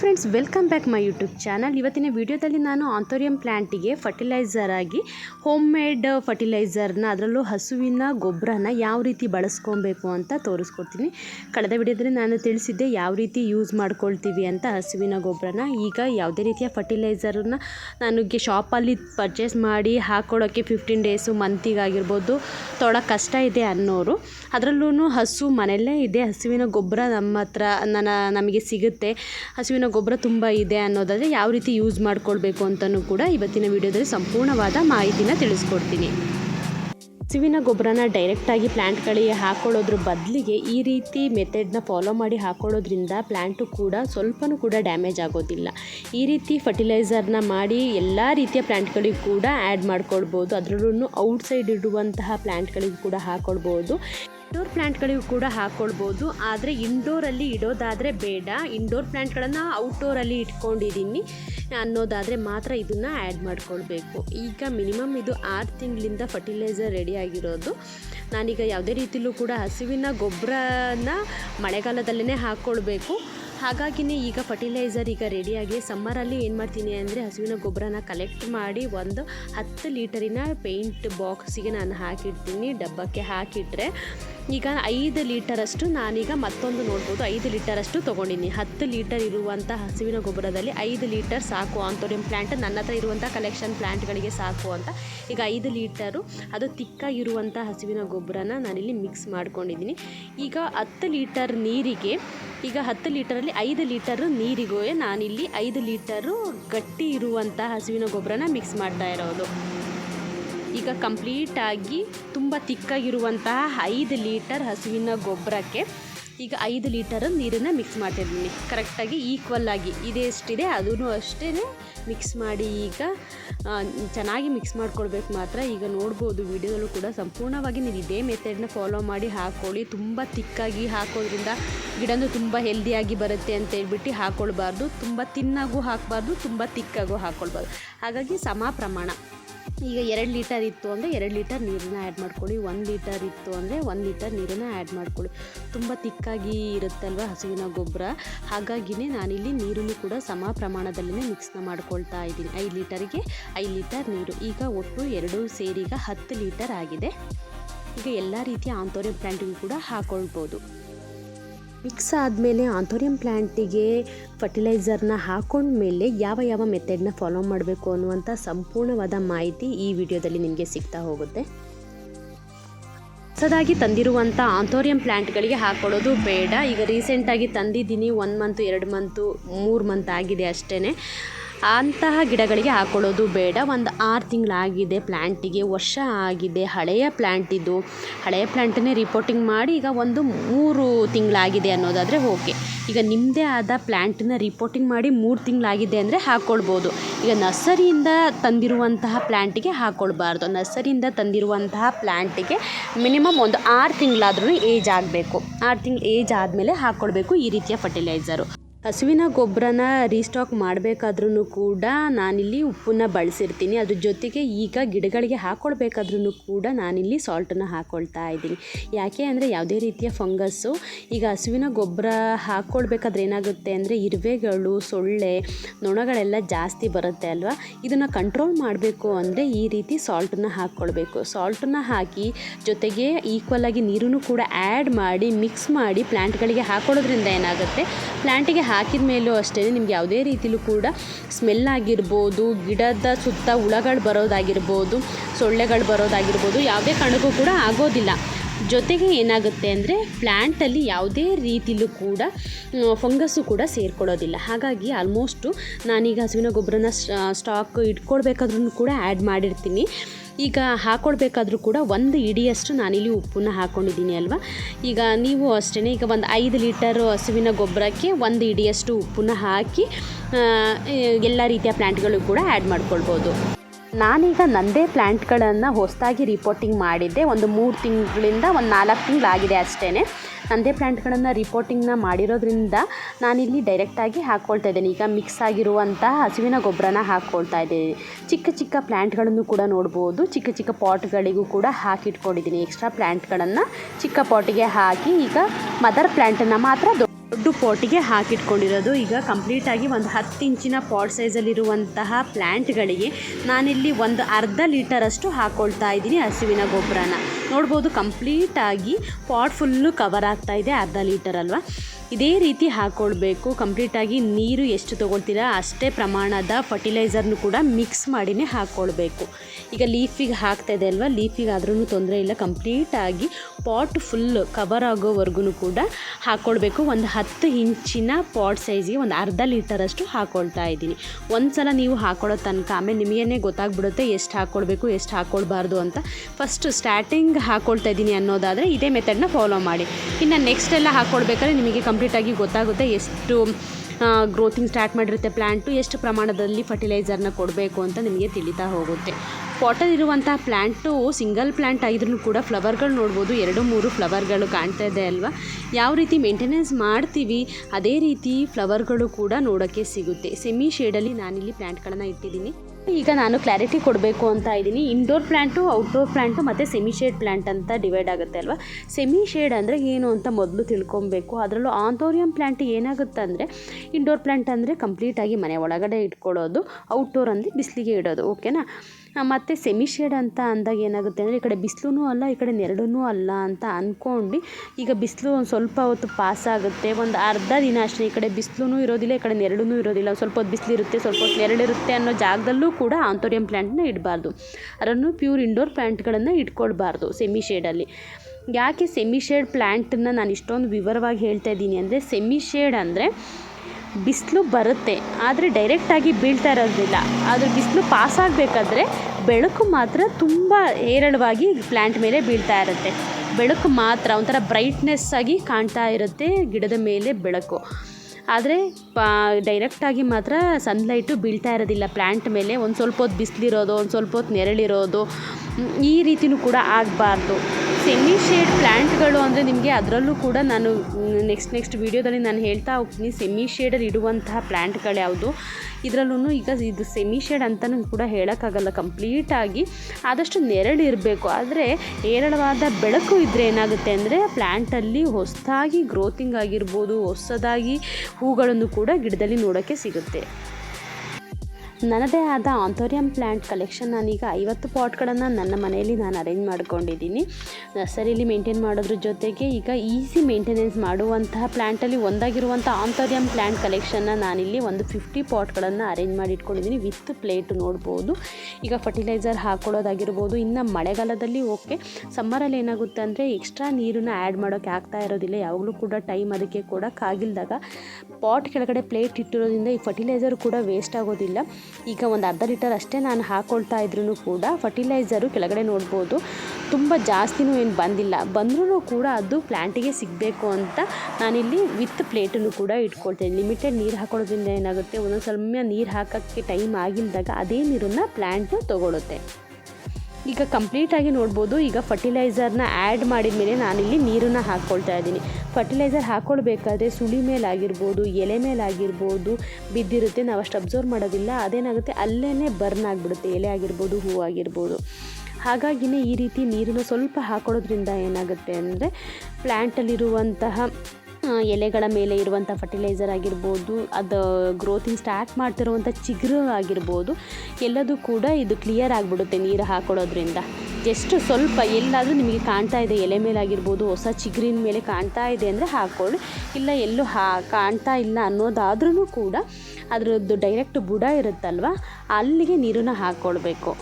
Friends welcome back my YouTube channel ಇವತ್ತಿನ ವಿಡಿಯೋದಲ್ಲಿ ನಾನು ಆಂಥೋರಿಯಂ ಪ್ಲ್ಯಾಂಟಿಗೆ ಫರ್ಟಿಲೈಸರ್ ಆಗಿ ಹೋಮ್ ಮೇಡ್ ಫರ್ಟಿಲೈಸರ್ನ ಅದರಲ್ಲೂ ಹಸುವಿನ ಗೊಬ್ಬರನ ಯಾವ ರೀತಿ ಬಳಸ್ಕೊಬೇಕು ಅಂತ ತೋರಿಸ್ಕೊಡ್ತೀನಿ. ಕಳೆದ ವಿಡಿಯೋದಲ್ಲಿ ನಾನು ತಿಳಿಸಿದ್ದೆ ಯಾವ ರೀತಿ ಯೂಸ್ ಮಾಡ್ಕೊಳ್ತೀವಿ ಅಂತ ಹಸುವಿನ ಗೊಬ್ಬರನ. ಈಗ ಯಾವುದೇ ರೀತಿಯ ಫರ್ಟಿಲೈಸರನ್ನ ನನಗೆ ಶಾಪಲ್ಲಿ ಪರ್ಚೇಸ್ ಮಾಡಿ ಹಾಕ್ಕೊಳ್ಳೋಕ್ಕೆ ಫಿಫ್ಟೀನ್ ಡೇಸು ಮಂತಿಗಾಗಿರ್ಬೋದು ತೊಗೊಳಕ್ಕೆ ಕಷ್ಟ ಇದೆ ಅನ್ನೋರು. ಅದರಲ್ಲೂ ಹಸು ಮನೆಯಲ್ಲೇ ಇದೆ, ಹಸುವಿನ ಗೊಬ್ಬರ ನಮ್ಮ ಹತ್ರ ನನ್ನ ನಮಗೆ ಸಿಗುತ್ತೆ. ಹಸುವಿನ ಗೊಬ್ಬರ ತುಂಬ ಇದೆ ಅನ್ನೋದಾದರೆ ಯಾವ ರೀತಿ ಯೂಸ್ ಮಾಡ್ಕೊಳ್ಬೇಕು ಅಂತಲೂ ಕೂಡ ಇವತ್ತಿನ ವಿಡಿಯೋದಲ್ಲಿ ಸಂಪೂರ್ಣವಾದ ಮಾಹಿತಿನ ತಿಳಿಸ್ಕೊಡ್ತೀನಿ. ಹಸುವಿನ ಗೊಬ್ಬರನ ಡೈರೆಕ್ಟಾಗಿ ಪ್ಲ್ಯಾಂಟ್ಗಳಿಗೆ ಹಾಕ್ಕೊಳ್ಳೋದ್ರ ಬದಲಿಗೆ ಈ ರೀತಿ ಮೆಥಡ್ನ ಫಾಲೋ ಮಾಡಿ ಹಾಕ್ಕೊಳ್ಳೋದ್ರಿಂದ ಪ್ಲ್ಯಾಂಟು ಕೂಡ ಸ್ವಲ್ಪನೂ ಕೂಡ ಡ್ಯಾಮೇಜ್ ಆಗೋದಿಲ್ಲ. ಈ ರೀತಿ ಫರ್ಟಿಲೈಸರ್ನ ಮಾಡಿ ಎಲ್ಲ ರೀತಿಯ ಪ್ಲ್ಯಾಂಟ್ಗಳಿಗೂ ಕೂಡ ಆ್ಯಡ್ ಮಾಡ್ಕೊಳ್ಬೋದು. ಅದರಲ್ಲೂ ಔಟ್ಸೈಡ್ ಇಡುವಂತಹ ಪ್ಲ್ಯಾಂಟ್ಗಳಿಗೂ ಕೂಡ ಹಾಕ್ಕೊಳ್ಬೋದು ಇಂಡೋರ್ ಪ್ಲ್ಯಾಂಟ್ಗಳಿಗೂ ಕೂಡ ಹಾಕ್ಕೊಳ್ಬೋದು ಆದರೆ ಇಂಡೋರಲ್ಲಿ ಇಡೋದಾದರೆ ಬೇಡ. ಇಂಡೋರ್ ಪ್ಲ್ಯಾಂಟ್ಗಳನ್ನು ಔಟ್ಡೋರಲ್ಲಿ ಇಟ್ಕೊಂಡಿದ್ದೀನಿ ಅನ್ನೋದಾದರೆ ಮಾತ್ರ ಇದನ್ನು ಆ್ಯಡ್ ಮಾಡ್ಕೊಳ್ಬೇಕು. ಈಗ ಮಿನಿಮಮ್ ಇದು ಆರು ತಿಂಗಳಿಂದ ಫರ್ಟಿಲೈಸರ್ ರೆಡಿ ಆಗಿರೋದು. ನಾನೀಗ ಯಾವುದೇ ರೀತಿಲೂ ಕೂಡ ಹಸುವಿನ ಗೊಬ್ಬರನ ಮಳೆಗಾಲದಲ್ಲೇ ಹಾಕ್ಕೊಳ್ಬೇಕು ಹಾಗಾಗಿನೇ ಈಗ ಫರ್ಟಿಲೈಸರ್ ಈಗ ರೆಡಿಯಾಗಿ ಸಮ್ಮರಲ್ಲಿ ಏನು ಮಾಡ್ತೀನಿ ಅಂದರೆ ಹಸುವಿನ ಗೊಬ್ಬರನ ಕಲೆಕ್ಟ್ ಮಾಡಿ ಒಂದು ಹತ್ತು ಲೀಟರಿನ ಪೇಂಟ್ ಬಾಕ್ಸಿಗೆ ನಾನು ಹಾಕಿಡ್ತೀನಿ. ಡಬ್ಬಕ್ಕೆ ಹಾಕಿಟ್ರೆ ಈಗ ಐದು ಲೀಟರಷ್ಟು ನಾನೀಗ ಮತ್ತೊಂದು ನೋಡ್ಬೋದು. ಐದು ಲೀಟರಷ್ಟು ತೊಗೊಂಡಿನಿ ಹತ್ತು ಲೀಟರ್ ಇರುವಂಥ ಹಸುವಿನ ಗೊಬ್ಬರದಲ್ಲಿ ಐದು ಲೀಟರ್ ಸಾಕು ಆಂಥೋರಿಯಂ ಪ್ಲ್ಯಾಂಟ್ ನನ್ನ ಹತ್ರ ಇರುವಂಥ ಕಲೆಕ್ಷನ್ ಪ್ಲ್ಯಾಂಟ್ಗಳಿಗೆ ಸಾಕು ಅಂತ. ಈಗ ಐದು ಲೀಟರು, ಅದು ತಿಕ್ಕಾಗಿರುವಂಥ ಹಸುವಿನ ಗೊಬ್ಬರನ ನಾನಿಲ್ಲಿ ಮಿಕ್ಸ್ ಮಾಡ್ಕೊಂಡಿದ್ದೀನಿ. ಈಗ ಹತ್ತು ಲೀಟರ್ ನೀರಿಗೆ, ಈಗ ಹತ್ತು ಲೀಟರಲ್ಲಿ ಐದು ಲೀಟರು ನೀರಿಗೂ ನಾನಿಲ್ಲಿ ಐದು ಲೀಟರು ಗಟ್ಟಿ ಇರುವಂಥ ಹಸುವಿನ ಗೊಬ್ಬರನ ಮಿಕ್ಸ್ ಮಾಡ್ತಾ ಇರೋದು. ಈಗ ಕಂಪ್ಲೀಟಾಗಿ ತುಂಬ ತಿಕ್ಕಾಗಿರುವಂತಹ ಐದು ಲೀಟರ್ ಹಸುವಿನ ಗೊಬ್ಬರಕ್ಕೆ ಈಗ ಐದು ಲೀಟರ್ ನೀರನ್ನು ಮಿಕ್ಸ್ ಮಾಡ್ತಿದ್ದೀನಿ. ಕರೆಕ್ಟಾಗಿ ಈಕ್ವಲ್ ಆಗಿ ಇದೆಷ್ಟಿದೆ ಅದೂ ಅಷ್ಟೇ ಮಿಕ್ಸ್ ಮಾಡಿ ಈಗ ಚೆನ್ನಾಗಿ ಮಿಕ್ಸ್ ಮಾಡ್ಕೊಳ್ಬೇಕು ಮಾತ್ರ. ಈಗ ನೋಡ್ಬೋದು, ವಿಡಿಯೋದಲ್ಲೂ ಕೂಡ ಸಂಪೂರ್ಣವಾಗಿ ನೀವು ಇದೇ ಮೆಥಡ್ನ ಫಾಲೋ ಮಾಡಿ ಹಾಕ್ಕೊಳ್ಳಿ ತುಂಬ ತಿಕ್ಕಾಗಿ ಹಾಕೋದ್ರಿಂದ ಗಿಡನೂ ತುಂಬ ಹೆಲ್ದಿಯಾಗಿ ಬರುತ್ತೆ ಅಂತ ಹೇಳ್ಬಿಟ್ಟು ಹಾಕ್ಕೊಳ್ಬಾರ್ದು ತುಂಬ ತಿನ್ನಾಗೂ ಹಾಕಬಾರ್ದು, ತುಂಬ ತಿಕ್ಕಾಗೂ ಹಾಕ್ಕೊಳ್ಬಾರ್ದು ಹಾಗಾಗಿ ಸಮ ಪ್ರಮಾಣ. ಈಗ ಎರಡು ಲೀಟರ್ ಇತ್ತು ಅಂದರೆ ಎರಡು ಲೀಟರ್ ನೀರನ್ನ ಆ್ಯಡ್ ಮಾಡ್ಕೊಳ್ಳಿ. ಒಂದು ಲೀಟರ್ ಇತ್ತು ಅಂದರೆ ಒಂದು ಲೀಟರ್ ನೀರನ್ನು ಆ್ಯಡ್ ಮಾಡ್ಕೊಳ್ಳಿ. ತುಂಬ ತಿಕ್ಕಾಗಿ ಇರುತ್ತಲ್ವ ಹಸುವಿನ ಗೊಬ್ಬರ? ಹಾಗಾಗಿನೇ ನಾನಿಲ್ಲಿ ನೀರನ್ನು ಕೂಡ ಸಮ ಪ್ರಮಾಣದಲ್ಲಿನೇ ಮಿಕ್ಸ್ನ ಮಾಡ್ಕೊಳ್ತಾ ಇದ್ದೀನಿ. ಐದು ಲೀಟರ್ಗೆ ಐದು ಲೀಟರ್ ನೀರು. ಈಗ ಒಟ್ಟು ಎರಡು ಸೇರಿಗ ಹತ್ತು ಲೀಟರ್ ಆಗಿದೆ. ಈಗ ಎಲ್ಲ ರೀತಿಯ ಆಂತೋರಿಯಂ ಪ್ಲ್ಯಾಂಟಿಗೂ ಕೂಡ ಹಾಕ್ಕೊಳ್ಬೋದು ಮಿಕ್ಸ್ ಆದಮೇಲೆ ಆಂಥೋರಿಯಂ ಪ್ಲ್ಯಾಂಟಿಗೆ ಫರ್ಟಿಲೈಸರ್ನ ಹಾಕೊಂಡ್ಮೇಲೆ ಯಾವ ಯಾವ ಮೆಥಡ್ನ ಫಾಲೋ ಮಾಡಬೇಕು ಅನ್ನುವಂಥ ಸಂಪೂರ್ಣವಾದ ಮಾಹಿತಿ ಈ ವಿಡಿಯೋದಲ್ಲಿ ನಿಮಗೆ ಸಿಗ್ತಾ ಹೋಗುತ್ತೆ. ಹೊಸದಾಗಿ ತಂದಿರುವಂಥ ಆಂಥೋರಿಯಂ ಪ್ಲ್ಯಾಂಟ್ಗಳಿಗೆ ಹಾಕೊಳ್ಳೋದು ಬೇಡ. ಈಗ ರೀಸೆಂಟಾಗಿ ತಂದಿದ್ದೀನಿ ಒನ್ ಮಂತು, ಎರಡು ಮಂತು, ಮೂರು ಮಂತ್ ಆಗಿದೆ ಅಷ್ಟೇ ಅಂತಹ ಗಿಡಗಳಿಗೆ ಹಾಕೊಳ್ಳೋದು ಬೇಡ. ಒಂದು ಆರು ತಿಂಗಳಾಗಿದೆ ಪ್ಲ್ಯಾಂಟಿಗೆ ವರ್ಷ ಆಗಿದೆ. ಹಳೆಯ ಪ್ಲ್ಯಾಂಟ್ ಇದು. ಹಳೆಯ ಪ್ಲ್ಯಾಂಟನ್ನೇ ರಿಪೋರ್ಟಿಂಗ್ ಮಾಡಿ ಈಗ ಒಂದು ಮೂರು ತಿಂಗಳಾಗಿದೆ ಅನ್ನೋದಾದರೆ ಓಕೆ ಈಗ ನಿಮ್ಮದೇ ಆದ ಪ್ಲ್ಯಾಂಟನ್ನ ರಿಪೋರ್ಟಿಂಗ್ ಮಾಡಿ ಮೂರು ತಿಂಗಳಾಗಿದೆ ಅಂದರೆ ಹಾಕ್ಕೊಳ್ಬೋದು ಈಗ ನರ್ಸರಿಯಿಂದ ತಂದಿರುವಂತಹ ಪ್ಲ್ಯಾಂಟಿಗೆ ಹಾಕ್ಕೊಳ್ಬಾರ್ದು ನರ್ಸರಿಯಿಂದ ತಂದಿರುವಂತಹ ಪ್ಲ್ಯಾಂಟಿಗೆ ಮಿನಿಮಮ್ ಒಂದು ಆರು ತಿಂಗಳಾದ್ರೂ ಏಜ್ ಆಗಬೇಕು. ಆರು ತಿಂಗಳು ಏಜ್ ಆದಮೇಲೆ ಹಾಕ್ಕೊಳ್ಬೇಕು ಈ ರೀತಿಯ ಫರ್ಟಿಲೈಸರು ಹಸುವಿನ ಗೊಬ್ಬರನ ರೀಸ್ಟಾಕ್ ಮಾಡಬೇಕಾದ್ರೂ ಕೂಡ ನಾನಿಲ್ಲಿ ಉಪ್ಪನ್ನ ಬಳಸಿರ್ತೀನಿ. ಅದ್ರ ಜೊತೆಗೆ ಈಗ ಗಿಡಗಳಿಗೆ ಹಾಕ್ಕೊಳ್ಬೇಕಾದ್ರೂ ಕೂಡ ನಾನಿಲ್ಲಿ ಸಾಲ್ಟನ್ನು ಹಾಕ್ಕೊಳ್ತಾ ಇದ್ದೀನಿ. ಯಾಕೆ ಅಂದರೆ ಯಾವುದೇ ರೀತಿಯ ಫಂಗಸ್ಸು, ಈಗ ಹಸುವಿನ ಗೊಬ್ಬರ ಹಾಕ್ಕೊಳ್ಬೇಕಾದ್ರೆ ಏನಾಗುತ್ತೆ ಅಂದರೆ ಇರುವೆಗಳು, ಸೊಳ್ಳೆ, ನೊಣಗಳೆಲ್ಲ ಜಾಸ್ತಿ ಬರುತ್ತೆ ಅಲ್ವಾ? ಇದನ್ನು ಕಂಟ್ರೋಲ್ ಮಾಡಬೇಕು ಅಂದರೆ ಈ ರೀತಿ ಸಾಲ್ಟನ್ನು ಹಾಕ್ಕೊಳ್ಬೇಕು ಸಾಲ್ಟನ್ನು ಹಾಕಿ ಜೊತೆಗೆ ಈಕ್ವಲ್ ಆಗಿ ನೀರನ್ನು ಕೂಡ ಆ್ಯಡ್ ಮಾಡಿ ಮಿಕ್ಸ್ ಮಾಡಿ ಪ್ಲ್ಯಾಂಟ್ಗಳಿಗೆ ಹಾಕೊಳ್ಳೋದ್ರಿಂದ ಏನಾಗುತ್ತೆ? ಪ್ಲ್ಯಾಂಟಿಗೆ ಹಾಕಿದ ಮೇಲೂ ಅಷ್ಟೇ, ನಿಮ್ಗೆ ಯಾವುದೇ ರೀತಿಲೂ ಕೂಡ ಸ್ಮೆಲ್ ಆಗಿರ್ಬೋದು, ಗಿಡದ ಸುತ್ತ ಹುಳಗಳು ಬರೋದಾಗಿರ್ಬೋದು, ಸೊಳ್ಳೆಗಳು ಬರೋದಾಗಿರ್ಬೋದು, ಯಾವುದೇ ಕಾರಣಕ್ಕೂ ಕೂಡ ಆಗೋದಿಲ್ಲ. ಜೊತೆಗೆ ಏನಾಗುತ್ತೆ ಅಂದರೆ ಪ್ಲ್ಯಾಂಟಲ್ಲಿ ಯಾವುದೇ ರೀತಿಲೂ ಕೂಡ ಫಂಗಸ್ಸು ಕೂಡ ಸೇರ್ಕೊಳ್ಳೋದಿಲ್ಲ. ಹಾಗಾಗಿ ಆಲ್ಮೋಸ್ಟು ನಾನೀಗ ಹಸುವಿನ ಗೊಬ್ಬರನ ಸ್ಟಾಕ್ ಇಟ್ಕೊಳ್ಬೇಕಾದ್ರೂ ಕೂಡ ಆ್ಯಡ್ ಮಾಡಿರ್ತೀನಿ. ಈಗ ಹಾಕ್ಕೊಳ್ಬೇಕಾದ್ರೂ ಕೂಡ ಒಂದು ಇಡಿಯಷ್ಟು ನಾನಿಲ್ಲಿ ಉಪ್ಪನ್ನು ಹಾಕ್ಕೊಂಡಿದ್ದೀನಿ ಅಲ್ವಾ? ಈಗ ನೀವು ಅಷ್ಟೇ ಈಗ ಒಂದು ಐದು ಲೀಟರ್ ಹಸುವಿನ ಗೊಬ್ಬರಕ್ಕೆ ಒಂದು ಇಡಿಯಷ್ಟು ಉಪ್ಪನ್ನು ಹಾಕಿ ಎಲ್ಲ ರೀತಿಯ ಪ್ಲ್ಯಾಂಟ್ಗಳು ಕೂಡ ಆ್ಯಡ್ ಮಾಡ್ಕೊಳ್ಬೋದು. ನಾನೀಗ ನಂದೇ ಪ್ಲ್ಯಾಂಟ್ಗಳನ್ನು ಹೊಸದಾಗಿ ರಿಪೋರ್ಟಿಂಗ್ ಮಾಡಿದ್ದೆ. ಒಂದು ಮೂರು ತಿಂಗಳಿಂದ, ಒಂದು ನಾಲ್ಕು ತಿಂಗಳಾಗಿದೆ ಅಷ್ಟೇ ನಂದೇ ಪ್ಲ್ಯಾಂಟ್ಗಳನ್ನು ರಿಪೋರ್ಟಿಂಗ್ನ ಮಾಡಿರೋದ್ರಿಂದ ನಾನಿಲ್ಲಿ ಡೈರೆಕ್ಟಾಗಿ ಹಾಕ್ಕೊಳ್ತಾ ಇದ್ದೇನೆ. ಈಗ ಮಿಕ್ಸ್ ಆಗಿರುವಂತಹ ಹಸುವಿನ ಗೊಬ್ಬರನ ಹಾಕ್ಕೊಳ್ತಾ ಇದ್ದೀನಿ. ಚಿಕ್ಕ ಚಿಕ್ಕ ಪ್ಲ್ಯಾಂಟ್ಗಳನ್ನು ಕೂಡ ನೋಡ್ಬೋದು. ಚಿಕ್ಕ ಚಿಕ್ಕ ಪಾಟ್ಗಳಿಗೂ ಕೂಡ ಹಾಕಿಟ್ಕೊಂಡಿದ್ದೀನಿ. ಎಕ್ಸ್ಟ್ರಾ ಪ್ಲ್ಯಾಂಟ್ಗಳನ್ನು ಚಿಕ್ಕ ಪಾಟಿಗೆ ಹಾಕಿ ಈಗ ಮದರ್ ಪ್ಲ್ಯಾಂಟನ್ನು ಮಾತ್ರ ದೊಡ್ಡ ಪೋಟಿಗೆ ಹಾಕಿಟ್ಕೊಂಡಿರೋದು. ಈಗ ಕಂಪ್ಲೀಟಾಗಿ ಒಂದು ಹತ್ತು ಇಂಚಿನ ಪಾಟ್ ಸೈಜಲ್ಲಿರುವಂತಹ ಪ್ಲ್ಯಾಂಟ್ಗಳಿಗೆ ನಾನಿಲ್ಲಿ ಒಂದು ಅರ್ಧ ಲೀಟರಷ್ಟು ಹಾಕ್ಕೊಳ್ತಾ ಇದ್ದೀನಿ ಹಸುವಿನ ಗೊಬ್ಬರನ. ನೋಡ್ಬೋದು ಕಂಪ್ಲೀಟಾಗಿ ಪಾಟ್ ಫುಲ್ಲು ಕವರ್ ಆಗ್ತಾ ಇದೆ ಅರ್ಧ ಲೀಟರ್ ಅಲ್ವಾ. ಇದೇ ರೀತಿ ಹಾಕ್ಕೊಳ್ಬೇಕು ಕಂಪ್ಲೀಟಾಗಿ ನೀರು ಎಷ್ಟು ತೊಗೊಳ್ತೀರಾ ಅಷ್ಟೇ ಪ್ರಮಾಣದ ಫರ್ಟಿಲೈಸರ್ನು ಕೂಡ ಮಿಕ್ಸ್ ಮಾಡಿನೇ ಹಾಕ್ಕೊಳ್ಬೇಕು ಈಗ ಲೀಫಿಗೆ ಹಾಕ್ತಾ ಇದೆ ಅಲ್ವಾ? ಲೀಫಿಗೆ ಆದ್ರೂ ತೊಂದರೆ ಇಲ್ಲ. ಕಂಪ್ಲೀಟಾಗಿ ಪಾಟ್ ಫುಲ್ ಕವರ್ ಆಗೋವರೆಗೂ ಕೂಡ ಹಾಕ್ಕೊಳ್ಬೇಕು ಒಂದು ಹತ್ತು ಇಂಚಿನ ಪಾಟ್ ಸೈಜಿಗೆ ಒಂದು ಅರ್ಧ ಲೀಟರಷ್ಟು ಹಾಕ್ಕೊಳ್ತಾ ಇದ್ದೀನಿ. ಒಂದು ಸಲ ನೀವು ಹಾಕ್ಕೊಳ್ಳೋ ತನಕ, ಆಮೇಲೆ ನಿಮಗೇನೆ ಗೊತ್ತಾಗ್ಬಿಡುತ್ತೆ ಎಷ್ಟು ಹಾಕ್ಕೊಳ್ಬೇಕು ಎಷ್ಟು ಹಾಕ್ಕೊಳ್ಬಾರ್ದು ಅಂತ. ಫಸ್ಟ್ ಸ್ಟಾರ್ಟಿಂಗ್ ಹಾಕ್ಕೊಳ್ತಾ ಇದ್ದೀನಿ ಅನ್ನೋದಾದರೆ ಇದೇ ಮೆಥಡ್ನ ಫಾಲೋ ಮಾಡಿ. ಇನ್ನು ನೆಕ್ಸ್ಟ್ ಎಲ್ಲ ಹಾಕ್ಕೊಳ್ಬೇಕಾದ್ರೆ ನಿಮಗೆ ಕಂಪ್ಲೀಟಾಗಿ ಗೊತ್ತಾಗುತ್ತೆ ಎಷ್ಟು ಗ್ರೋತಿಂಗ್ ಸ್ಟಾರ್ಟ್ ಮಾಡಿರುತ್ತೆ ಪ್ಲ್ಯಾಂಟು ಎಷ್ಟು ಪ್ರಮಾಣದಲ್ಲಿ ಫರ್ಟಿಲೈಸರ್ನ ಕೊಡಬೇಕು ಅಂತ ನಿಮಗೆ ತಿಳಿತಾ ಹೋಗುತ್ತೆ. ಪಾಟಲ್ಲಿರುವಂಥ ಪ್ಲ್ಯಾಂಟು ಸಿಂಗಲ್ ಪ್ಲ್ಯಾಂಟ್ ಆಗಿದ್ರೂ ಕೂಡ ಫ್ಲವರ್ಗಳು ನೋಡ್ಬೋದು. ಎರಡು, ಮೂರು ಫ್ಲವರ್ಗಳು ಕಾಣ್ತಾ ಇದೆ ಅಲ್ವಾ? ಯಾವ ರೀತಿ ಮೇಂಟೆನೆನ್ಸ್ ಮಾಡ್ತೀವಿ, ಅದೇ ರೀತಿ ಫ್ಲವರ್ಗಳು ಕೂಡ ನೋಡೋಕ್ಕೆ ಸಿಗುತ್ತೆ. ಸೆಮಿ ಶೇಡಲ್ಲಿ ನಾನಿಲ್ಲಿ ಪ್ಲ್ಯಾಂಟ್ಗಳನ್ನು ಇಟ್ಟಿದ್ದೀನಿ. ಈಗ ನಾನು ಕ್ಲಾರಿಟಿ ಕೊಡಬೇಕು ಅಂತ ಇದ್ದೀನಿ. ಇಂಡೋರ್ ಪ್ಲ್ಯಾಂಟು ಔಟ್ಡೋರ್ ಪ್ಲ್ಯಾಂಟು ಮತ್ತು ಸೆಮಿ ಶೇಡ್ ಪ್ಲ್ಯಾಂಟ್ ಅಂತ ಡಿವೈಡ್ ಆಗುತ್ತೆ ಅಲ್ವಾ? ಸೆಮಿ ಶೇಡ್ ಅಂದರೆ ಏನು ಅಂತ ಮೊದಲು ತಿಳ್ಕೊಬೇಕು. ಅದರಲ್ಲೂ ಆಂಥೋರಿಯಂ ಪ್ಲ್ಯಾಂಟ್ ಏನಾಗುತ್ತೆ ಅಂದರೆ ಇಂಡೋರ್ ಪ್ಲ್ಯಾಂಟ್ ಅಂದರೆ ಕಂಪ್ಲೀಟಾಗಿ ಮನೆ ಒಳಗಡೆ ಇಟ್ಕೊಳ್ಳೋದು ಔಟ್ಡೋರ್ ಅಂದರೆ ಬಿಸಿಲಿಗೆ ಇಡೋದು ಓಕೆನಾ ಮತ್ತು ಸೆಮಿ ಶೇಡ್ ಅಂತ ಅಂದಾಗ ಏನಾಗುತ್ತೆ ಅಂದರೆ ಈ ಕಡೆ ಬಿಸಿಲೂ ಅಲ್ಲ, ಈ ಕಡೆ ನೆರಳೂ ಅಲ್ಲ ಅಂತ ಅಂದ್ಕೊಂಡು ಈಗ ಬಿಸಿಲು ಒಂದು ಸ್ವಲ್ಪ ಹೊತ್ತು ಪಾಸ್ ಆಗುತ್ತೆ. ಒಂದು ಅರ್ಧ ದಿನ ಅಷ್ಟೇ ಈ ಕಡೆ ಬಿಸಿಲೂ ಇರೋದಿಲ್ಲ, ಈ ಕಡೆ ನೆರಳೂ ಇರೋದಿಲ್ಲ. ಸ್ವಲ್ಪ ಹೊತ್ತು ಬಿಸಿಲಿರುತ್ತೆ ಸ್ವಲ್ಪ ಹೊತ್ತು ನೆರಳಿರುತ್ತೆ ಅನ್ನೋ ಜಾಗದಲ್ಲೂ ಕೂಡ ಆಂಥೋರಿಯಂ ಪ್ಲ್ಯಾಂಟ್ನ ಇಡಬಾರ್ದು. ಅದನ್ನು ಪ್ಯೂರ್ ಇಂಡೋರ್ ಪ್ಲ್ಯಾಂಟ್ಗಳನ್ನು ಇಟ್ಕೊಳ್ಬಾರ್ದು ಸೆಮಿ ಶೇಡಲ್ಲಿ ಯಾಕೆ ಸೆಮಿ ಶೇಡ್ ಪ್ಲ್ಯಾಂಟನ್ನು ನಾನು ಇಷ್ಟೊಂದು ವಿವರವಾಗಿ ಹೇಳ್ತಾ ಇದ್ದೀನಿ ಅಂದರೆ ಸೆಮಿ ಶೇಡ್ ಅಂದರೆ ಬಿಸಿಲು ಬರುತ್ತೆ, ಆದರೆ ಡೈರೆಕ್ಟಾಗಿ ಬೀಳ್ತಾ ಇರೋದಿಲ್ಲ. ಆದರೆ ಬಿಸಿಲು ಪಾಸ್ ಆಗಬೇಕಾದ್ರೆ ಬೆಳಕು ಮಾತ್ರ ತುಂಬ ಹೇರಳವಾಗಿ ಪ್ಲ್ಯಾಂಟ್ ಮೇಲೆ ಬೀಳ್ತಾ ಇರುತ್ತೆ. ಬೆಳಕು ಮಾತ್ರ ಒಂಥರ ಬ್ರೈಟ್ನೆಸ್ ಆಗಿ ಕಾಣ್ತಾ ಇರುತ್ತೆ ಗಿಡದ ಮೇಲೆ ಬೆಳಕು. ಆದರೆ ಪಾ ಡೈರೆಕ್ಟಾಗಿ ಮಾತ್ರ ಸನ್ಲೈಟು ಬೀಳ್ತಾ ಇರೋದಿಲ್ಲ ಪ್ಲ್ಯಾಂಟ್ ಮೇಲೆ. ಒಂದು ಸ್ವಲ್ಪ ಹೊತ್ತು ಬಿಸಿಲಿರೋದು, ಒಂದು ಸ್ವಲ್ಪ ಹೊತ್ತು ನೆರಳಿರೋದು, ಈ ರೀತಿಯೂ ಕೂಡ ಆಗಬಾರ್ದು. ಸೆಮಿ ಶೇಡ್ ಪ್ಲ್ಯಾಂಟ್ಗಳು ಅಂದರೆ ನಿಮಗೆ ಅದರಲ್ಲೂ ಕೂಡ ನಾನು ನೆಕ್ಸ್ಟ್ ನೆಕ್ಸ್ಟ್ ವೀಡಿಯೋದಲ್ಲಿ ನಾನು ಹೇಳ್ತಾ ಹೋಗ್ತೀನಿ. ಸೆಮಿ ಶೇಡಲ್ಲಿ ಇಡುವಂತಹ ಪ್ಲ್ಯಾಂಟ್ಗಳು ಯಾವುದು? ಇದರಲ್ಲೂ ಈಗ ಇದು ಸೆಮಿ ಶೇಡ್ ಅಂತಲೂ ಕೂಡ ಹೇಳೋಕ್ಕಾಗಲ್ಲ. ಕಂಪ್ಲೀಟಾಗಿ ಆದಷ್ಟು ನೆರಳಿರಬೇಕು. ಆದರೆ ಹೇರಳವಾದ ಬೆಳಕು ಇದ್ದರೆ ಏನಾಗುತ್ತೆ ಅಂದರೆ ಪ್ಲ್ಯಾಂಟಲ್ಲಿ ಹೊಸದಾಗಿ ಗ್ರೋತಿಂಗ್ ಆಗಿರ್ಬೋದು, ಹೊಸದಾಗಿ ಹೂಗಳನ್ನು ಕೂಡ ಗಿಡದಲ್ಲಿ ನೋಡೋಕ್ಕೆ ಸಿಗುತ್ತೆ. ನನ್ನದೇ ಆದ ಆಂಥೋರಿಯಂ ಪ್ಲ್ಯಾಂಟ್ ಕಲೆಕ್ಷನ್ ನಾನೀಗ ಐವತ್ತು ಪಾಟ್ಗಳನ್ನು ನನ್ನ ಮನೆಯಲ್ಲಿ ನಾನು ಅರೇಂಜ್ ಮಾಡ್ಕೊಂಡಿದ್ದೀನಿ. ನರ್ಸರಿಲಿ ಮೇಂಟೈನ್ ಮಾಡೋದ್ರ ಜೊತೆಗೆ ಈಗ ಈಸಿ ಮೇಂಟೆನೆನ್ಸ್ ಮಾಡುವಂತಹ ಪ್ಲ್ಯಾಂಟಲ್ಲಿ ಒಂದಾಗಿರುವಂಥ ಆಂಥೋರಿಯಂ ಪ್ಲ್ಯಾಂಟ್ ಕಲೆಕ್ಷನ್ನ ನಾನಿಲ್ಲಿ ಒಂದು ಫಿಫ್ಟಿ ಪಾಟ್ಗಳನ್ನು ಅರೇಂಜ್ ಮಾಡಿ ಇಟ್ಕೊಂಡಿದ್ದೀನಿ ವಿತ್ ಪ್ಲೇಟ್ ನೋಡ್ಬೋದು. ಈಗ ಫರ್ಟಿಲೈಸರ್ ಹಾಕ್ಕೊಳ್ಳೋದಾಗಿರ್ಬೋದು ಇನ್ನು ಮಳೆಗಾಲದಲ್ಲಿ ಓಕೆ, ಸಮ್ಮರಲ್ಲಿ ಏನಾಗುತ್ತೆ ಅಂದರೆ ಎಕ್ಸ್ಟ್ರಾ ನೀರನ್ನು ಆ್ಯಡ್ ಮಾಡೋಕ್ಕೆ ಆಗ್ತಾ ಇರೋದಿಲ್ಲ. ಯಾವಾಗಲೂ ಕೂಡ ಟೈಮ್ ಅದಕ್ಕೆ ಕೊಡೋಕ್ಕಾಗಿಲ್ದಾಗ ಪಾಟ್ ಕೆಳಗಡೆ ಪ್ಲೇಟ್ ಇಟ್ಟಿರೋದ್ರಿಂದ ಈ ಫರ್ಟಿಲೈಸರ್ ಕೂಡ ವೇಸ್ಟ್ ಆಗೋದಿಲ್ಲ. ಈಗ ಒಂದು ಅರ್ಧ ಲೀಟರ್ ಅಷ್ಟೇ ನಾನು ಹಾಕ್ಕೊಳ್ತಾ ಇದ್ರೂ ಕೂಡ ಫರ್ಟಿಲೈಸರು ಕೆಳಗಡೆ ನೋಡ್ಬೋದು. ತುಂಬ ಜಾಸ್ತಿನೂ ಏನು ಬಂದಿಲ್ಲ. ಬಂದ್ರೂ ಕೂಡ ಅದು ಪ್ಲ್ಯಾಂಟಿಗೆ ಸಿಗಬೇಕು ಅಂತ ನಾನಿಲ್ಲಿ ವಿತ್ ಪ್ಲೇಟನ್ನು ಕೂಡ ಇಟ್ಕೊಳ್ತೇನೆ. ಲಿಮಿಟೆಡ್ ನೀರು ಹಾಕೊಳ್ಳೋದ್ರಿಂದ ಏನಾಗುತ್ತೆ? ಒಂದೊಂದು ಸ್ವಲ್ಪ ನೀರು ಹಾಕೋಕ್ಕೆ ಟೈಮ್ ಆಗಿಲ್ಲದಾಗ ಅದೇ ನೀರನ್ನು ಪ್ಲ್ಯಾಂಟು ತೊಗೊಳುತ್ತೆ. ಈಗ ಕಂಪ್ಲೀಟಾಗಿ ನೋಡ್ಬೋದು. ಈಗ ಫರ್ಟಿಲೈಸರ್ನ ಆ್ಯಡ್ ಮಾಡಿದ ಮೇಲೆ ನಾನಿಲ್ಲಿ ನೀರನ್ನು ಹಾಕ್ಕೊಳ್ತಾ ಇದ್ದೀನಿ. ಫರ್ಟಿಲೈಸರ್ ಹಾಕ್ಕೊಳ್ಬೇಕಾದ್ರೆ ಸುಳಿ ಮೇಲಾಗಿರ್ಬೋದು, ಎಲೆ ಮೇಲಾಗಿರ್ಬೋದು ಬಿದ್ದಿರುತ್ತೆ. ನಾವು ಅಷ್ಟು ಅಬ್ಸರ್ವ್ ಮಾಡೋದಿಲ್ಲ. ಅದೇನಾಗುತ್ತೆ? ಅಲ್ಲೇ ಬರ್ನ್ ಆಗಿಬಿಡುತ್ತೆ. ಎಲೆ ಆಗಿರ್ಬೋದು, ಹೂ ಆಗಿರ್ಬೋದು. ಹಾಗಾಗಿನೇ ಈ ರೀತಿ ನೀರನ್ನು ಸ್ವಲ್ಪ ಹಾಕೊಳ್ಳೋದ್ರಿಂದ ಏನಾಗುತ್ತೆ ಅಂದರೆ ಪ್ಲ್ಯಾಂಟಲ್ಲಿರುವಂತಹ ಎಲೆಗಳ ಮೇಲೆ ಇರುವಂಥ ಫರ್ಟಿಲೈಸರ್ ಆಗಿರ್ಬೋದು, ಅದು ಗ್ರೋತಿಂಗ್ ಸ್ಟಾರ್ಟ್ ಮಾಡ್ತಿರುವಂಥ ಚಿಗುರು ಆಗಿರ್ಬೋದು, ಎಲ್ಲದೂ ಕೂಡ ಇದು ಕ್ಲಿಯರ್ ಆಗಿಬಿಡುತ್ತೆ ನೀರು ಹಾಕೊಳ್ಳೋದ್ರಿಂದ ಜಸ್ಟ್ ಸ್ವಲ್ಪ ಎಲ್ಲಾದರೂ ನಿಮಗೆ ಕಾಣ್ತಾ ಇದೆ, ಎಲೆ ಮೇಲೆ ಆಗಿರ್ಬೋದು, ಹೊಸ ಚಿಗುರಿನ ಮೇಲೆ ಕಾಣ್ತಾ ಇದೆ ಅಂದರೆ ಹಾಕ್ಕೊಳ್ಳಿ ಇಲ್ಲ ಎಲ್ಲೂ ಹಾ, ಕಾಣ್ತಾ ಇಲ್ಲ ಅನ್ನೋದಾದ್ರೂ ಕೂಡ ಅದರದ್ದು ಡೈರೆಕ್ಟ್ ಬುಡ ಇರುತ್ತಲ್ವ, ಅಲ್ಲಿಗೆ ನೀರನ್ನು ಹಾಕ್ಕೊಳ್ಬೇಕು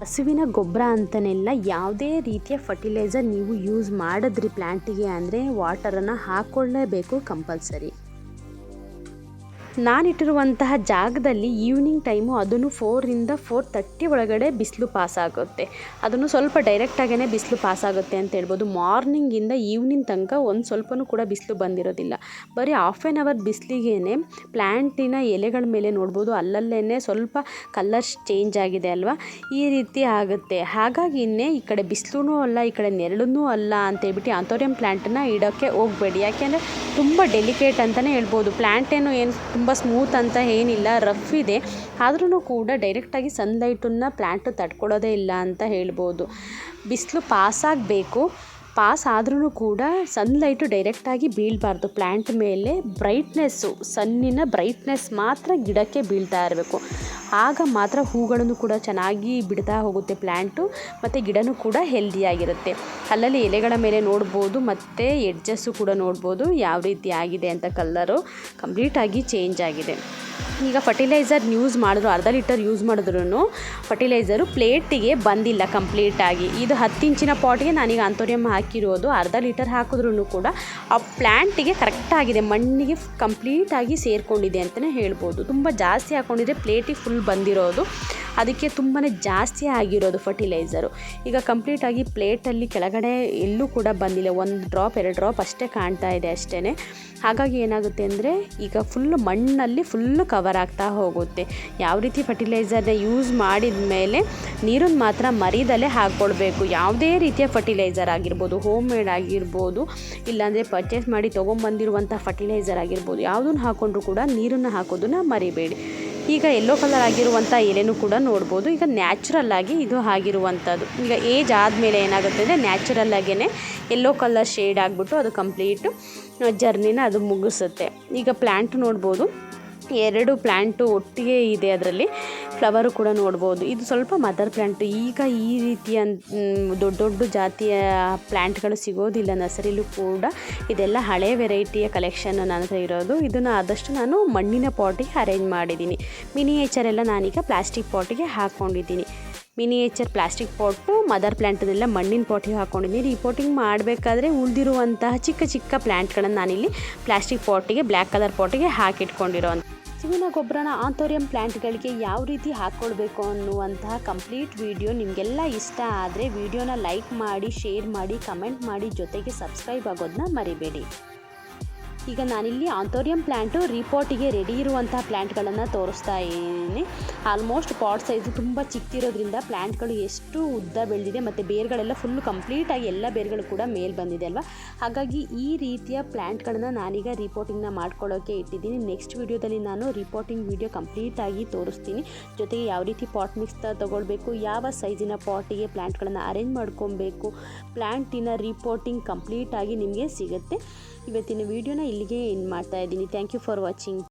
ಹಸುವಿನ ಗೊಬ್ಬರ ಅಂತನೆಲ್ಲ ಯಾವುದೇ ರೀತಿಯ ಫರ್ಟಿಲೈಸರ್ ನೀವು ಯೂಸ್ ಮಾಡಿದ್ರಿ ಪ್ಲ್ಯಾಂಟಿಗೆ ಅಂದರೆ ವಾಟರನ್ನು ಹಾಕ್ಕೊಳ್ಳೇಬೇಕು ಕಂಪಲ್ಸರಿ ನಾನಿಟ್ಟಿರುವಂತಹ ಜಾಗದಲ್ಲಿ ಈವ್ನಿಂಗ್ ಟೈಮು ಅದನ್ನು ಫೋರಿಂದ ಫೋರ್ ತರ್ಟಿ ಒಳಗಡೆ ಬಿಸಿಲು ಪಾಸ್ ಆಗುತ್ತೆ. ಅದನ್ನು ಸ್ವಲ್ಪ ಡೈರೆಕ್ಟಾಗೇ ಬಿಸಿಲು ಪಾಸ್ ಆಗುತ್ತೆ ಅಂತ ಹೇಳ್ಬೋದು. ಮಾರ್ನಿಂಗಿಂದ ಈವ್ನಿಂಗ್ ತನಕ ಒಂದು ಸ್ವಲ್ಪನೂ ಕೂಡ ಬಿಸಿಲು ಬಂದಿರೋದಿಲ್ಲ. ಬರೀ ಹಾಫ್ ಆ್ಯನ್ ಅವರ್ ಬಿಸಿಲಿಗೇ ಪ್ಲ್ಯಾಂಟಿನ ಎಲೆಗಳ ಮೇಲೆ ನೋಡ್ಬೋದು. ಅಲ್ಲಲ್ಲೇ ಸ್ವಲ್ಪ ಕಲರ್ಸ್ ಚೇಂಜ್ ಆಗಿದೆ ಅಲ್ವಾ? ಈ ರೀತಿ ಆಗುತ್ತೆ. ಹಾಗಾಗಿ ಇನ್ನೇ ಈ ಕಡೆ ಬಿಸಿಲೂ ಅಲ್ಲ, ಈ ಕಡೆ ನೆರಳೂ ಅಲ್ಲ ಅಂತೇಳ್ಬಿಟ್ಟು ಆಂಥೋರಿಯಂ ಪ್ಲ್ಯಾಂಟನ್ನ ಇಡೋಕ್ಕೆ ಹೋಗಬೇಡಿ. ಯಾಕೆಂದರೆ ತುಂಬ ಡೆಲಿಕೇಟ್ ಅಂತಲೇ ಹೇಳ್ಬೋದು. ಪ್ಲ್ಯಾಂಟೇನು ಏನು ತುಂಬ ಸ್ಮೂತ್ ಅಂತ ಏನಿಲ್ಲ, ರಫ್ ಇದೆ. ಆದ್ರೂ ಕೂಡ ಡೈರೆಕ್ಟಾಗಿ ಸನ್ಲೈಟನ್ನು ಪ್ಲ್ಯಾಂಟು ತಡ್ಕೊಳ್ಳೋದೇ ಇಲ್ಲ ಅಂತ ಹೇಳ್ಬೋದು. ಬಿಸಿಲು ಪಾಸಾಗಬೇಕು ಪಾಸ್ ಆದ್ರೂ ಕೂಡ ಸನ್ಲೈಟು ಡೈರೆಕ್ಟಾಗಿ ಬೀಳಬಾರ್ದು. ಪ್ಲ್ಯಾಂಟ್ ಮೇಲೆ ಬ್ರೈಟ್ನೆಸ್ಸು ಸನ್ನಿನ ಬ್ರೈಟ್ನೆಸ್ ಮಾತ್ರ ಗಿಡಕ್ಕೆ ಬೀಳ್ತಾ ಇರಬೇಕು. ಆಗ ಮಾತ್ರ ಹೂಗಳನ್ನು ಕೂಡ ಚೆನ್ನಾಗಿ ಬಿಡ್ತಾ ಹೋಗುತ್ತೆ ಪ್ಲ್ಯಾಂಟು ಮತ್ತು ಗಿಡನೂ ಕೂಡ ಹೆಲ್ದಿಯಾಗಿರುತ್ತೆ ಅಲ್ಲಲ್ಲಿ ಎಲೆಗಳ ಮೇಲೆ ನೋಡ್ಬೋದು, ಮತ್ತು ಎಡ್ಜಸ್ಸು ಕೂಡ ನೋಡ್ಬೋದು ಯಾವ ರೀತಿ ಆಗಿದೆ ಅಂತ ಕಲ್ಲರು ಕಂಪ್ಲೀಟಾಗಿ ಚೇಂಜ್ ಆಗಿದೆ. ಈಗ ಫರ್ಟಿಲೈಸರ್ ಯೂಸ್ ಮಾಡಿದ್ರು, ಅರ್ಧ ಲೀಟರ್ ಯೂಸ್ ಮಾಡಿದ್ರು ಫರ್ಟಿಲೈಸರು ಪ್ಲೇಟಿಗೆ ಬಂದಿಲ್ಲ ಕಂಪ್ಲೀಟಾಗಿ ಇದು ಹತ್ತು ಇಂಚಿನ ಪಾಟ್ಗೆ ನಾನೀಗ ಆಂತೋರಿಯಂ ಹಾಕಿರೋದು, ಅರ್ಧ ಲೀಟರ್ ಹಾಕಿದ್ರೂ ಕೂಡ ಆ ಪ್ಲ್ಯಾಂಟಿಗೆ ಕರೆಕ್ಟಾಗಿದೆ, ಮಣ್ಣಿಗೆ ಕಂಪ್ಲೀಟಾಗಿ ಸೇರಿಕೊಂಡಿದೆ ಅಂತಲೇ ಹೇಳ್ಬೋದು. ತುಂಬ ಜಾಸ್ತಿ ಹಾಕ್ಕೊಂಡಿದ್ರೆ ಪ್ಲೇಟಿಗೆ ಫುಲ್ ಬಂದಿರೋದು. ಅದಕ್ಕೆ ತುಂಬಾ ಜಾಸ್ತಿ ಆಗಿರೋದು ಫರ್ಟಿಲೈಸರು ಈಗ ಕಂಪ್ಲೀಟಾಗಿ ಪ್ಲೇಟಲ್ಲಿ ಕೆಳಗಡೆ ಎಲ್ಲೂ ಕೂಡ ಬಂದಿಲ್ಲ. ಒಂದು ಡ್ರಾಪ್ ಎರಡು ಡ್ರಾಪ್ ಅಷ್ಟೇ ಕಾಣ್ತಾ ಇದೆ ಅಷ್ಟೇ ಹಾಗಾಗಿ ಏನಾಗುತ್ತೆ ಅಂದರೆ ಈಗ ಫುಲ್ಲು ಮಣ್ಣಲ್ಲಿ ಫುಲ್ಲು ಕವರ್ ಆಗ್ತಾ ಹೋಗುತ್ತೆ. ಯಾವ ರೀತಿ ಫರ್ಟಿಲೈಸರ್ನ ಯೂಸ್ ಮಾಡಿದ ಮೇಲೆ ನೀರನ್ನು ಮಾತ್ರ ಮರಿದಲ್ಲೇ ಹಾಕ್ಕೊಳ್ಬೇಕು. ಯಾವುದೇ ರೀತಿಯ ಫರ್ಟಿಲೈಸರ್ ಆಗಿರ್ಬೋದು ಹೋಮ್ ಮೇಡ್ ಆಗಿರ್ಬೋದು, ಇಲ್ಲಾಂದರೆ ಪರ್ಚೇಸ್ ಮಾಡಿ ತೊಗೊಂಬಂದಿರುವಂಥ ಫರ್ಟಿಲೈಸರ್ ಆಗಿರ್ಬೋದು, ಯಾವುದನ್ನು ಹಾಕ್ಕೊಂಡ್ರೂ ಕೂಡ ನೀರನ್ನು ಹಾಕೋದನ್ನು ಮರಿಬೇಡಿ. ಈಗ ಎಲ್ಲೋ ಕಲರ್ ಆಗಿರುವಂಥ ಎಲೆನೂ ಕೂಡ ನೋಡ್ಬೋದು. ಈಗ ನ್ಯಾಚುರಲ್ ಆಗಿ ಇದು ಆಗಿರುವಂಥದ್ದು ಈಗ ಏಜ್ ಆದಮೇಲೆ ಏನಾಗುತ್ತೆ ಅಂದರೆ ನ್ಯಾಚುರಲ್ ಆಗೇ ಎಲ್ಲೋ ಕಲರ್ ಶೇಡ್ ಆಗಿಬಿಟ್ಟು ಅದು ಕಂಪ್ಲೀಟು ಜರ್ನಿನ ಅದು ಮುಗಿಸುತ್ತೆ. ಈಗ ಪ್ಲ್ಯಾಂಟ್ ನೋಡ್ಬೋದು. ಎರಡು ಪ್ಲ್ಯಾಂಟು ಒಟ್ಟಿಗೆ ಇದೆ ಅದರಲ್ಲಿ. ಫ್ಲವರು ಕೂಡ ನೋಡ್ಬೋದು. ಇದು ಸ್ವಲ್ಪ ಮದರ್ ಪ್ಲ್ಯಾಂಟು ಈಗ ಈ ರೀತಿಯ ದೊಡ್ಡ ದೊಡ್ಡ ಜಾತಿಯ ಪ್ಲ್ಯಾಂಟ್ಗಳು ಸಿಗೋದಿಲ್ಲ. ನರ್ಸರಿಲೂ ಕೂಡ ಇದೆಲ್ಲ ಹಳೆ ವೆರೈಟಿಯ ಕಲೆಕ್ಷನ್ ನನ್ನ ಹತ್ರ ಇರೋದು. ಇದನ್ನು ಆದಷ್ಟು ನಾನು ಮಣ್ಣಿನ ಪಾಟಿಗೆ ಅರೇಂಜ್ ಮಾಡಿದ್ದೀನಿ. ಮಿನಿಯೇಚರ್ ಎಲ್ಲ ನಾನೀಗ ಪ್ಲಾಸ್ಟಿಕ್ ಪಾಟಿಗೆ ಹಾಕ್ಕೊಂಡಿದ್ದೀನಿ ಮಿನಿಯೇಚರ್ ಪ್ಲಾಸ್ಟಿಕ್ ಪಾಟು ಮದರ್ ಪ್ಲ್ಯಾಂಟನ್ನೆಲ್ಲ ಮಣ್ಣಿನ ಪಾಟಿಗೆ ಹಾಕ್ಕೊಂಡಿದ್ದೀನಿ ರಿಪೋರ್ಟಿಂಗ್ ಮಾಡಬೇಕಾದ್ರೆ ಉಳಿದಿರುವಂತಹ ಚಿಕ್ಕ ಚಿಕ್ಕ ಪ್ಲ್ಯಾಂಟ್ಗಳನ್ನು ನಾನಿಲ್ಲಿ ಪ್ಲಾಸ್ಟಿಕ್ ಪಾಟಿಗೆ, ಬ್ಲ್ಯಾಕ್ ಕಲರ್ ಪಾಟಿಗೆ ಹಾಕಿಟ್ಕೊಂಡಿರೋ ಹಸುವಿನ ಗೊಬ್ಬರನ ಆಂಥೋರಿಯಂ ಪ್ಲ್ಯಾಂಟ್ಗಳಿಗೆ ಯಾವ ರೀತಿ ಹಾಕ್ಕೊಳ್ಬೇಕು ಅನ್ನುವಂತಹ ಕಂಪ್ಲೀಟ್ ವಿಡಿಯೋ ನಿಮಗೆಲ್ಲ ಇಷ್ಟ ಆದರೆ ವಿಡಿಯೋನ ಲೈಕ್ ಮಾಡಿ, ಶೇರ್ ಮಾಡಿ, ಕಮೆಂಟ್ ಮಾಡಿ ಜೊತೆಗೆ ಸಬ್ಸ್ಕ್ರೈಬ್ ಆಗೋದನ್ನ ಮರಿಬೇಡಿ. ಈಗ ನಾನಿಲ್ಲಿ ಆಂಥೋರಿಯಂ ಪ್ಲ್ಯಾಂಟು ರಿಪೋರ್ಟಿಗೆ ರೆಡಿ ಇರುವಂಥ ಪ್ಲ್ಯಾಂಟ್ಗಳನ್ನು ತೋರಿಸ್ತಾ ಇದ್ದೀನಿ. ಆಲ್ಮೋಸ್ಟ್ ಪಾಟ್ ಸೈಜು ತುಂಬ ಚಿಕ್ಕಿರೋದ್ರಿಂದ ಪ್ಲ್ಯಾಂಟ್ಗಳು ಎಷ್ಟು ಉದ್ದ ಬೆಳೆದಿದೆ ಮತ್ತು ಬೇರ್ಗಳೆಲ್ಲ ಫುಲ್ಲು ಕಂಪ್ಲೀಟಾಗಿ ಎಲ್ಲ ಬೇರ್ಗಳು ಕೂಡ ಮೇಲೆ ಬಂದಿದೆ ಅಲ್ವಾ? ಹಾಗಾಗಿ ಈ ರೀತಿಯ ಪ್ಲ್ಯಾಂಟ್ಗಳನ್ನು ನಾನೀಗ ರಿಪೋರ್ಟಿಂಗ್ನ ಮಾಡ್ಕೊಳ್ಳೋಕೆ ಇಟ್ಟಿದ್ದೀನಿ. ನೆಕ್ಸ್ಟ್ ವೀಡಿಯೋದಲ್ಲಿ ನಾನು ರಿಪೋರ್ಟಿಂಗ್ ವೀಡಿಯೋ ಕಂಪ್ಲೀಟಾಗಿ ತೋರಿಸ್ತೀನಿ. ಜೊತೆಗೆ ಯಾವ ರೀತಿ ಪಾಟ್ ಮಿಕ್ಸ್ ತೊಗೊಳ್ಬೇಕು, ಯಾವ ಸೈಜಿನ ಪಾಟಿಗೆ ಪ್ಲ್ಯಾಂಟ್ಗಳನ್ನು ಅರೇಂಜ್ ಮಾಡ್ಕೊಬೇಕು ಪ್ಲ್ಯಾಂಟಿನ ರಿಪೋರ್ಟಿಂಗ್ ಕಂಪ್ಲೀಟಾಗಿ ನಿಮಗೆ ಸಿಗುತ್ತೆ. ಇವತ್ತಿನ ವೀಡಿಯೋನ ಇಲ್ಲಿಗೆ ಏನು ಮಾಡ್ತಾ ಇದ್ದೀನಿ. Thank you for watching